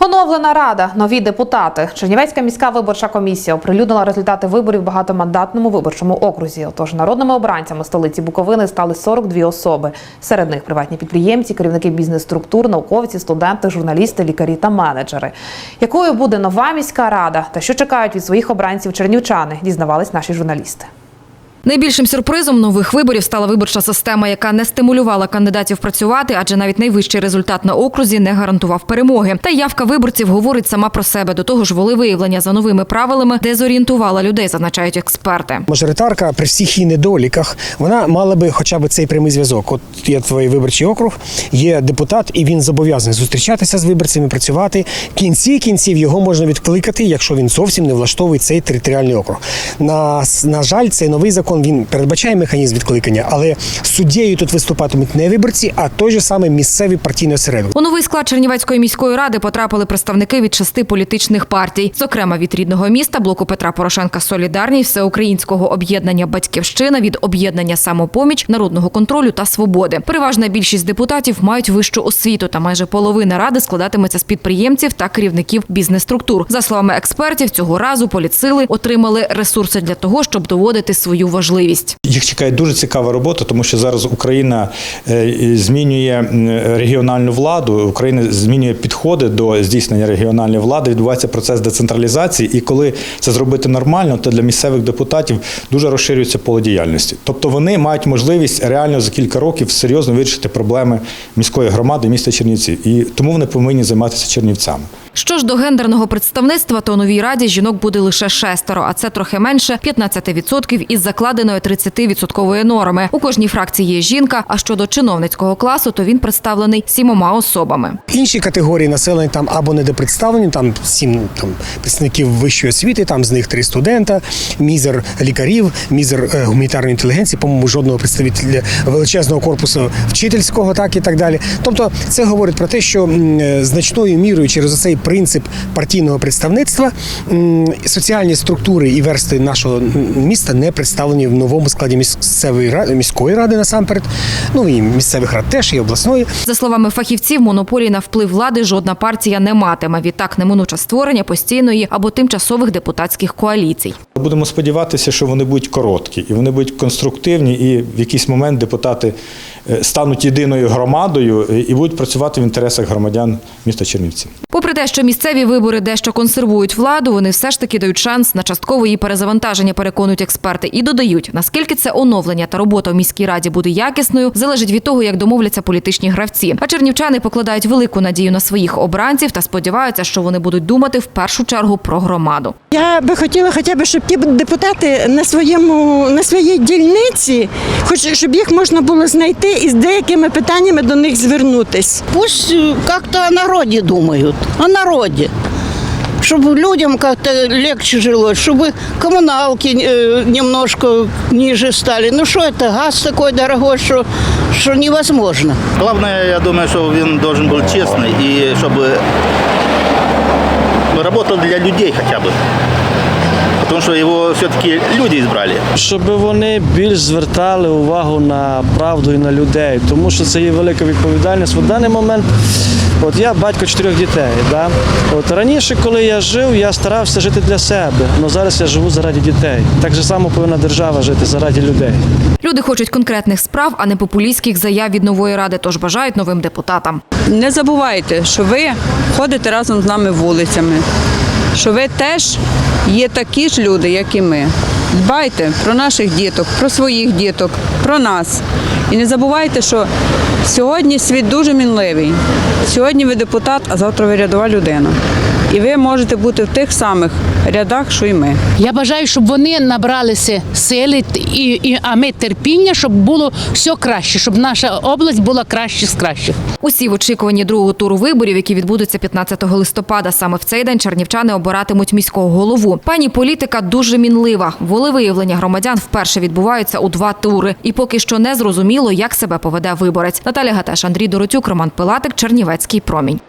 Оновлена рада, нові депутати. Чернівецька міська виборча комісія оприлюднила результати виборів в багатомандатному виборчому окрузі. Отож, народними обранцями столиці Буковини стали 42 особи. Серед них приватні підприємці, керівники бізнес-структур, науковці, студенти, журналісти, лікарі та менеджери. Якою буде нова міська рада та що чекають від своїх обранців чернівчани, дізнавались наші журналісти. Найбільшим сюрпризом нових виборів стала виборча система, яка не стимулювала кандидатів працювати, адже навіть найвищий результат на окрузі не гарантував перемоги. Та явка виборців говорить сама про себе. До того ж, волевиявлення за новими правилами дезорієнтувала людей, зазначають експерти. Мажоритарка при всіх її недоліках вона мала би хоча б цей прямий зв'язок. От є твій виборчий округ, є депутат, і він зобов'язаний зустрічатися з виборцями, працювати. Кінці кінців його можна відкликати, якщо він зовсім не влаштовує цей територіальний округ. На, на жаль, цей новий закон він передбачає механізм відкликання, але суддєю тут виступатимуть не виборці, а той же самий місцевий партійний осередок. У новий склад Чернівецької міської ради потрапили представники від шести політичних партій, зокрема від рідного міста, блоку Петра Порошенка Солідарність, всеукраїнського об'єднання Батьківщина, від об'єднання самопоміч, народного контролю та свободи. Переважна більшість депутатів мають вищу освіту, та майже половина ради складатиметься з підприємців та керівників бізнес-структур. За словами експертів, цього разу політсили отримали ресурси для того, щоб доводити свою важливість. Їх чекає дуже цікава робота, тому що зараз Україна е, змінює регіональну владу, Україна змінює підходи до здійснення регіональної влади. Відбувається процес децентралізації, і коли це зробити нормально, то для місцевих депутатів дуже розширюється поле діяльності. Тобто вони мають можливість реально за кілька років серйозно вирішити проблеми міської громади міста Чернівці, і тому вони повинні займатися чернівцями. Що ж до гендерного представництва, то у новій раді жінок буде лише шестеро, а це трохи менше 15% із закладеної 30% норми. У кожній фракції є жінка. А щодо чиновницького класу, то він представлений сімома особами. Інші категорії населення там або недопредставлені, там сім там представників вищої освіти, там з них три студента, мізер лікарів, мізер е, гуманітарної інтелігенції, по-моєму, жодного представителя величезного корпусу вчительського, так і так далі. Тобто, це говорить про те, що е, значною мірою через цей принцип партійного представництва соціальні структури і версти нашого міста не представлені в новому складі місцевої ради міської ради насамперед. Ну і місцевих рад теж і обласної. За словами фахівців, монополії на вплив влади жодна партія не матиме. Відтак неминуче створення постійної або тимчасових депутатських коаліцій. Будемо сподіватися, що вони будуть короткі і вони будуть конструктивні, і в якийсь момент депутати е, стануть єдиною громадою е, і будуть працювати в інтересах громадян міста Чернівці. Попри те, що місцеві вибори дещо консервують владу, вони все ж таки дають шанс на часткове її перезавантаження, переконують експерти, і додають, наскільки це оновлення та робота в міській раді буде якісною, залежить від того, як домовляться політичні гравці. А чернівчани покладають велику надію на своїх обранців та сподіваються, що вони будуть думати в першу чергу про громаду. Я би хотіла хоча б, щоб ті депутати на своєму на своїй дільниці, хоч щоб їх можна було знайти і з деякими питаннями до них звернутись. Пусть э, как-то о народе думают, о народе. Чтобы людям как-то легче жилось, чтобы коммуналки э, немножко ниже стали. Ну что это, газ такой дорогой, что, что невозможно. Главное, я думаю, что он должен был честный и чтобы работал для людей хотя бы. Что его все-таки люди избрали. щоб вони більш звертали увагу на правду і на людей, тому що це є велика відповідальність. В даний момент, от я батько чотирьох дітей. Да? От раніше, коли я жив, я старався жити для себе, але зараз я живу заради дітей. Так же само повинна держава жити заради людей. Люди хочуть конкретних справ, а не популістських заяв від нової ради, тож бажають новим депутатам. Не забувайте, що ви ходите разом з нами вулицями, що ви теж є такі ж люди, як і ми. Дбайте про наших діток, про своїх діток, про нас. І не забувайте, що сьогодні світ дуже мінливий. Сьогодні ви депутат, а завтра ви рядова людина. І ви можете бути в тих самих рядах, що й ми. Я бажаю, щоб вони набралися сили і, і а ми терпіння, щоб було все краще, щоб наша область була краще з кращих. Усі в очікуванні другого туру виборів, які відбудуться 15 листопада. Саме в цей день чернівчани обиратимуть міського голову. Пані політика дуже мінлива. Волевиявлення громадян вперше відбуваються у два тури. І поки що не зрозуміло, як себе поведе виборець. Наталя Гатеш, Андрій Доротюк, Роман Пилатик, Чернівецький промінь.